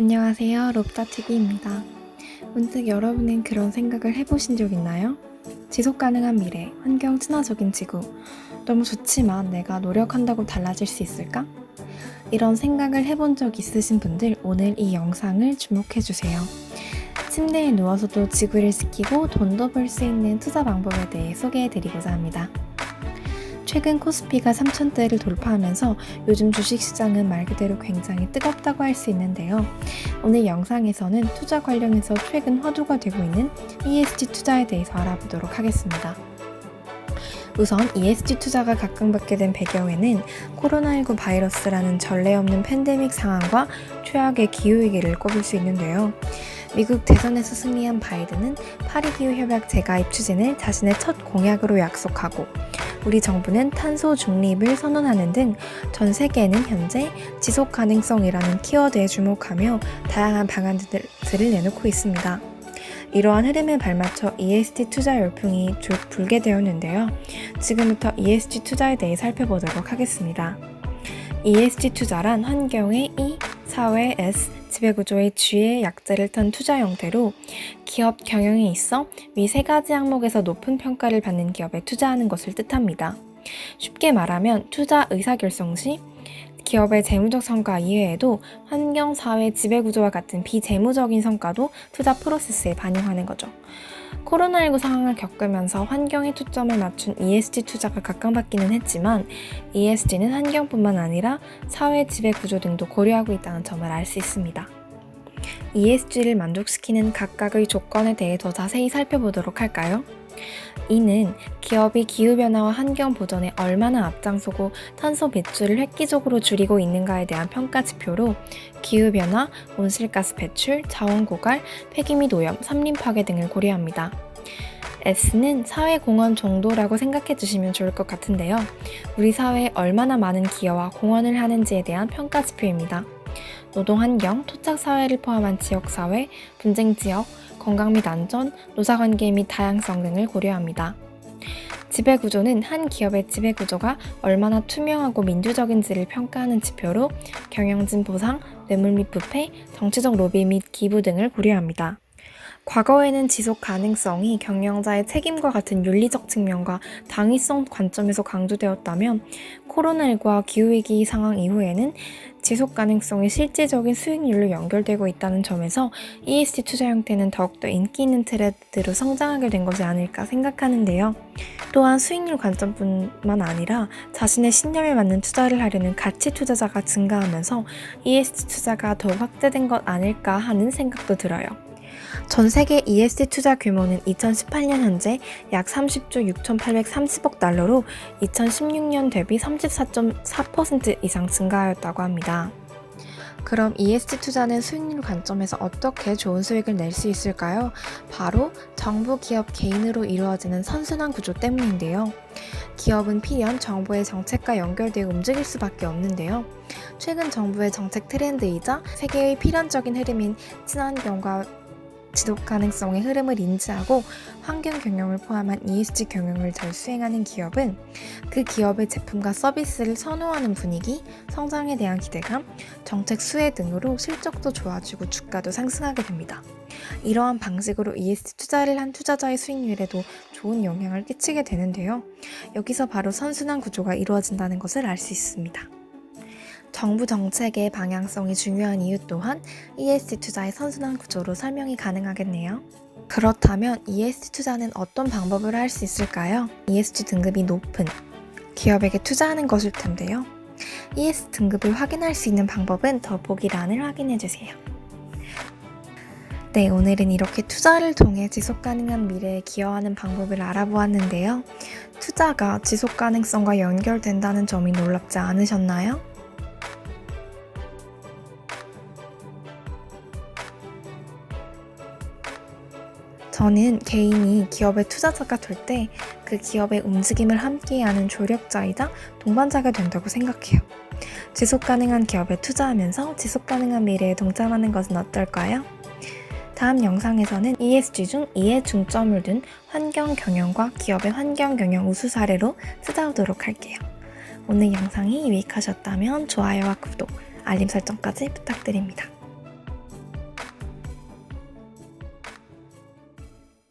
안녕하세요. 롭다TV입니다. 문득 여러분은 그런 생각을 해보신 적 있나요? 지속 가능한 미래, 환경 친화적인 지구. 너무 좋지만 내가 노력한다고 달라질 수 있을까? 이런 생각을 해본 적 있으신 분들 오늘 이 영상을 주목해주세요. 침대에 누워서도 지구를 지키고 돈도 벌 수 있는 투자 방법에 대해 소개해드리고자 합니다. 최근 코스피가 3천대를 돌파하면서 요즘 주식시장은 말 그대로 굉장히 뜨겁다고 할 수 있는데요. 오늘 영상에서는 투자 관련해서 최근 화두가 되고 있는 ESG 투자에 대해서 알아보도록 하겠습니다. 우선 ESG 투자가 각광받게 된 배경에는 코로나19 바이러스라는 전례 없는 팬데믹 상황과 최악의 기후위기를 꼽을 수 있는데요. 미국 대선에서 승리한 바이든은 파리기후 협약 재가입 추진을 자신의 첫 공약으로 약속하고 우리 정부는 탄소 중립을 선언하는 등 전 세계는 현재 지속 가능성이라는 키워드에 주목하며 다양한 방안들을 내놓고 있습니다. 이러한 흐름에 발맞춰 ESG 투자 열풍이 쭉 불게 되었는데요. 지금부터 ESG 투자에 대해 살펴보도록 하겠습니다. ESG 투자란 환경의 E, 사회 S, 지배구조의 G의 약자를 탄 투자 형태로 기업 경영에 있어 위 세 가지 항목에서 높은 평가를 받는 기업에 투자하는 것을 뜻합니다. 쉽게 말하면 투자 의사결정 시 기업의 재무적 성과 이외에도 환경, 사회, 지배구조와 같은 비재무적인 성과도 투자 프로세스에 반영하는 거죠. 코로나19 상황을 겪으면서 환경에 초점을 맞춘 ESG 투자가 각광받기는 했지만 ESG는 환경뿐만 아니라 사회 지배 구조 등도 고려하고 있다는 점을 알 수 있습니다. ESG를 만족시키는 각각의 조건에 대해 더 자세히 살펴보도록 할까요? 이는 기업이 기후변화와 환경 보전에 얼마나 앞장서고 탄소 배출을 획기적으로 줄이고 있는가에 대한 평가 지표로 기후변화, 온실가스 배출, 자원 고갈, 폐기 및 오염, 산림 파괴 등을 고려합니다. S는 사회 공헌 정도라고 생각해 주시면 좋을 것 같은데요. 우리 사회에 얼마나 많은 기여와 공헌을 하는지에 대한 평가 지표입니다. 노동 환경, 토착 사회를 포함한 지역 사회, 분쟁 지역, 건강 및 안전, 노사관계 및 다양성 등을 고려합니다. 지배구조는 한 기업의 지배구조가 얼마나 투명하고 민주적인지를 평가하는 지표로 경영진 보상, 뇌물 및 부패, 정치적 로비 및 기부 등을 고려합니다. 과거에는 지속 가능성이 경영자의 책임과 같은 윤리적 측면과 당위성 관점에서 강조되었다면 코로나19와 기후위기 상황 이후에는 지속 가능성이 실질적인 수익률로 연결되고 있다는 점에서 ESG 투자 형태는 더욱더 인기 있는 트렌드로 성장하게 된 것이 아닐까 생각하는데요. 또한 수익률 관점뿐만 아니라 자신의 신념에 맞는 투자를 하려는 가치 투자자가 증가하면서 ESG 투자가 더욱 확대된 것 아닐까 하는 생각도 들어요. 전 세계 ESG 투자 규모는 2018년 현재 약 30조 6,830억 달러로 2016년 대비 34.4% 이상 증가하였다고 합니다. 그럼 ESG 투자는 수익률 관점에서 어떻게 좋은 수익을 낼 수 있을까요? 바로 정부, 기업, 개인으로 이루어지는 선순환 구조 때문인데요. 기업은 필연 정부의 정책과 연결되어 움직일 수밖에 없는데요. 최근 정부의 정책 트렌드이자 세계의 필연적인 흐름인 친환경과 지속 가능성의 흐름을 인지하고 환경 경영을 포함한 ESG 경영을 잘 수행하는 기업은 그 기업의 제품과 서비스를 선호하는 분위기, 성장에 대한 기대감, 정책 수혜 등으로 실적도 좋아지고 주가도 상승하게 됩니다. 이러한 방식으로 ESG 투자를 한 투자자의 수익률에도 좋은 영향을 끼치게 되는데요. 여기서 바로 선순환 구조가 이루어진다는 것을 알 수 있습니다. 정부 정책의 방향성이 중요한 이유 또한 ESG 투자의 선순환 구조로 설명이 가능하겠네요. 그렇다면 ESG 투자는 어떤 방법으로 할 수 있을까요? ESG 등급이 높은 기업에게 투자하는 것일 텐데요. ESG 등급을 확인할 수 있는 방법은 더보기란을 확인해 주세요. 네, 오늘은 이렇게 투자를 통해 지속 가능한 미래에 기여하는 방법을 알아보았는데요. 투자가 지속 가능성과 연결된다는 점이 놀랍지 않으셨나요? 저는 개인이 기업의 투자자가 될 때 그 기업의 움직임을 함께하는 조력자이자 동반자가 된다고 생각해요. 지속 가능한 기업에 투자하면서 지속 가능한 미래에 동참하는 것은 어떨까요? 다음 영상에서는 ESG 중 2의 중점을 둔 환경 경영과 기업의 환경 경영 우수 사례로 찾아오도록 할게요. 오늘 영상이 유익하셨다면 좋아요와 구독, 알림 설정까지 부탁드립니다.